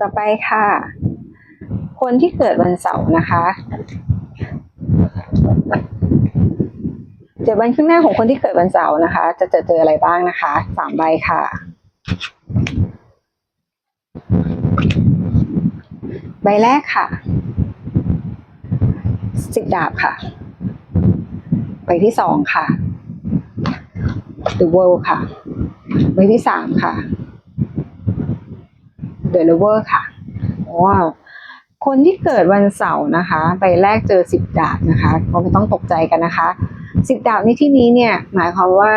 ต่อไปค่ะ คนที่เกิดวันเสาร์นะคะ เจ็ดวันข้างหน้าของคนที่เกิดวันเสาร์นะคะ จะเจอเจออะไรบ้างนะคะ สามใบค่ะ ใบแรกค่ะ สิบดาบค่ะ ใบที่สองค่ะ The World ค่ะ ใบที่สามค่ะ The Lover ค่ะว้าวคนที่เกิดวันเสาร์นะคะใบแรกเจอสิบดาบนะคะก็ไม่ต้องตกใจกันนะคะสิบดาบในที่นี้เนี่ยหมายความว่า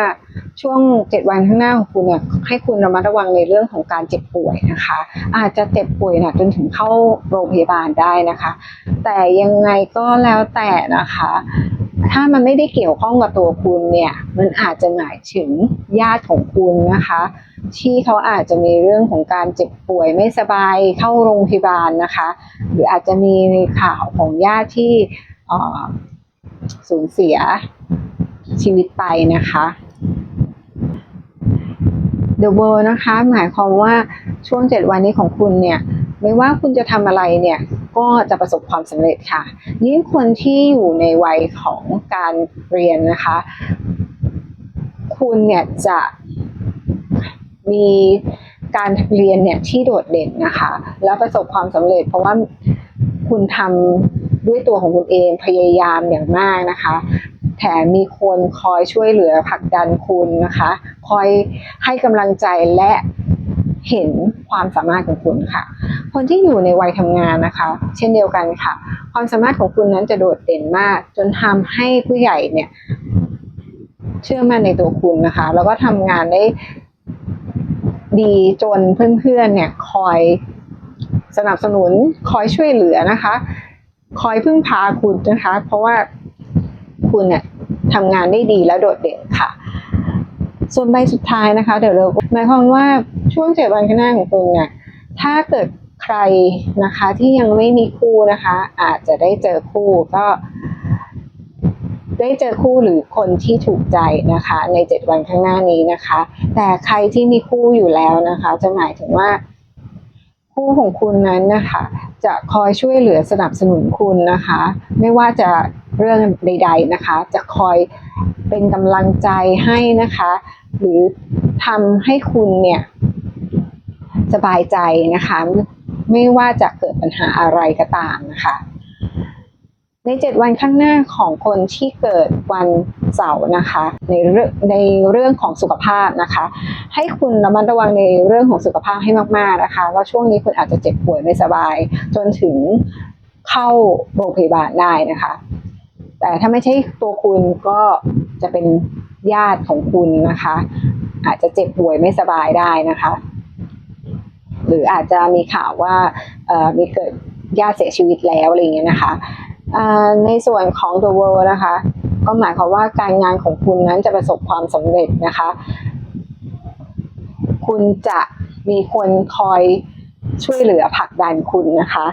ช่วงเจ็ดวันข้างหน้าของคุณเนี่ยให้คุณระมัดระวังในเรื่องของการเจ็บป่วยนะคะ อาจจะเจ็บป่วยหนักจนถึงเข้าโรงพยาบาลได้นะคะ แต่ยังไงก็แล้วแต่นะคะ ถ้ามันไม่ได้เกี่ยวข้องกับตัวคุณเนี่ย มันอาจจะหมายถึงญาติของคุณนะคะ ที่เขาอาจจะมีเรื่องของการเจ็บป่วยไม่สบายเข้าโรงพยาบาลนะคะ หรืออาจจะมีในข่าวของญาติที่สูญเสียชีวิตไปนะคะ The World นะคะ หมายความว่าช่วง 7 วันนี้ของคุณเนี่ย ไม่ว่าคุณจะทำอะไรเนี่ย ก็จะประสบความสำเร็จค่ะ ยิ่งคนที่อยู่ในวัยของการเรียนนะคะ คุณเนี่ยจะมีการเรียนเนี่ยที่โดดเด่นนะคะ แล้วประสบความสำเร็จ เพราะว่าคุณทำด้วยตัวของคุณเองพยายามอย่างมากนะคะ แถมมีคนคอยช่วยเหลือผลักดันคุณนะคะ คอยให้กำลังใจและเห็นความสามารถของคุณค่ะ คนที่อยู่ในวัยทำงานนะคะ เช่นเดียวกันค่ะ ความสามารถของคุณนั้นจะโดดเด่นมาก จนทำให้ผู้ใหญ่เนี่ย เชื่อมั่นในตัวคุณนะคะ แล้วก็ทำงานได้ดีจนเพื่อนๆเนี่ยคอยสนับสนุนคอยช่วยเหลือนะคะ คอยพึ่งพาคุณนะคะ เพราะว่าคุณเนี่ยทำงานได้ดีและโดดเด่นค่ะ ส่วนใบสุดท้ายนะคะ เดี๋ยวเราหมายความว่าช่วงเจ็ดวันข้างหน้าของคุณเนี่ยถ้าเกิด รนะคะที่ยังไม่มีคู่นะคะ อาจจะได้เจอคู่ก็ได้เจอคู่หรือคนที่ถูกใจนะคะ ในเจ็ดวันข้างหน้านี้นะคะ แต่ใครที่มีคู่อยู่แล้วนะคะ จะหมายถึงว่า คู่ของคุณนั้นนะคะ จะคอยช่วยเหลือสนับสนุนคุณนะคะ ไม่ว่าจะเรื่องใด ๆนะคะ จะคอยเป็นกำลังใจให้นะคะ หรือทำให้คุณเนี่ยสบายใจนะคะ ไม่ว่าจะเกิดปัญหาอะไรก็ตามนะคะในเจ็ดวันข้างหน้าของคนที่เกิดวันเสาร์นะคะในเรื่องในเรื่องของสุขภาพนะคะ ให้คุณระมัดระวังในเรื่องของสุขภาพให้มากๆนะคะว่าช่วงนี้คุณอาจจะเจ็บป่วยไม่สบาย จนถึงเข้าโรงพยาบาลได้นะคะ แต่ถ้าไม่ใช่ตัวคุณก็จะเป็นญาติของคุณนะคะ อาจจะเจ็บป่วยไม่สบายได้นะคะ หรืออาจจะมีข่าวว่ามีเกิดญาติเสียชีวิตแล้วอะไรอย่างเงี้ยนะคะในส่วนของ The World นะคะ ก็หมายความว่าการงานของคุณนั้นจะประสบความสำเร็จนะคะ คุณจะมีคนคอยช่วยเหลือผลักดันคุณนะคะ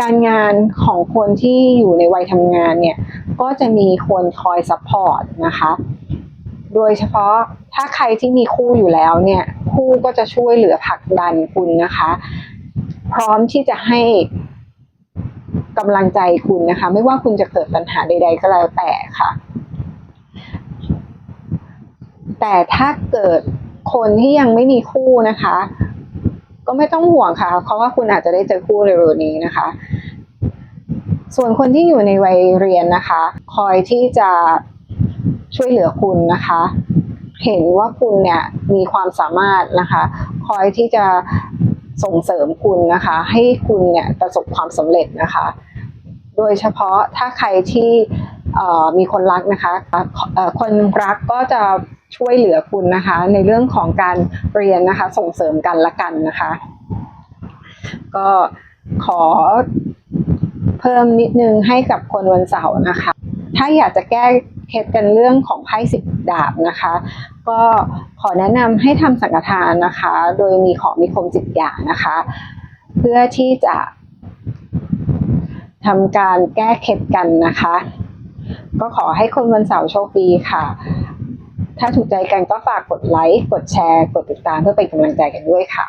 การงานของคนที่อยู่ในวัยทำงานเนี่ย ก็จะมีคนคอยซัพพอร์ตนะคะ โดยเฉพาะถ้าใครที่มีคู่อยู่แล้วเนี่ย คู่ก็จะช่วยเหลือผลักดันคุณนะคะ พร้อมที่จะให้กำลังใจคุณนะคะ ไม่ว่าคุณจะเกิดปัญหาใด ๆ ก็แล้วแต่ค่ะ แต่ถ้าเกิดคนที่ยังไม่มีคู่นะคะ ก็ไม่ต้องห่วงค่ะ เพราะว่าคุณอาจจะได้เจอคู่เร็วๆนี้นะคะ ส่วนคนที่อยู่ในวัยเรียนนะคะ คอยที่จะช่วยเหลือคุณนะคะ เห็นว่าคุณเนี่ยมีความสามารถนะคะ คอยที่จะส่งเสริมคุณนะคะ ให้คุณเนี่ยประสบความสำเร็จนะคะ โดยเฉพาะถ้าใครที่มีคนรักนะคะคนรักก็จะช่วยเหลือคุณนะคะ ในเรื่องของการเรียนนะคะ ส่งเสริมกันละกันนะคะ ก็ขอเพิ่มนิดนึงให้กับคนวันเสาร์นะคะ ถ้าอยากจะแก้เคล็ดกันเรื่องของไพ่สิบ ดาบนะคะ ก็ขอแนะนำให้ทำสังฆทานนะคะ โดยมีของมีคมจิตอย่างนะคะ เพื่อที่จะทำการแก้เคล็ดกันนะคะ ก็ขอให้คนวันเสาร์โชคดีค่ะ ถ้าถูกใจกันก็ฝากกดไลค์ กดแชร์ กดติดตามเพื่อเป็นกำลังใจกันด้วยค่ะ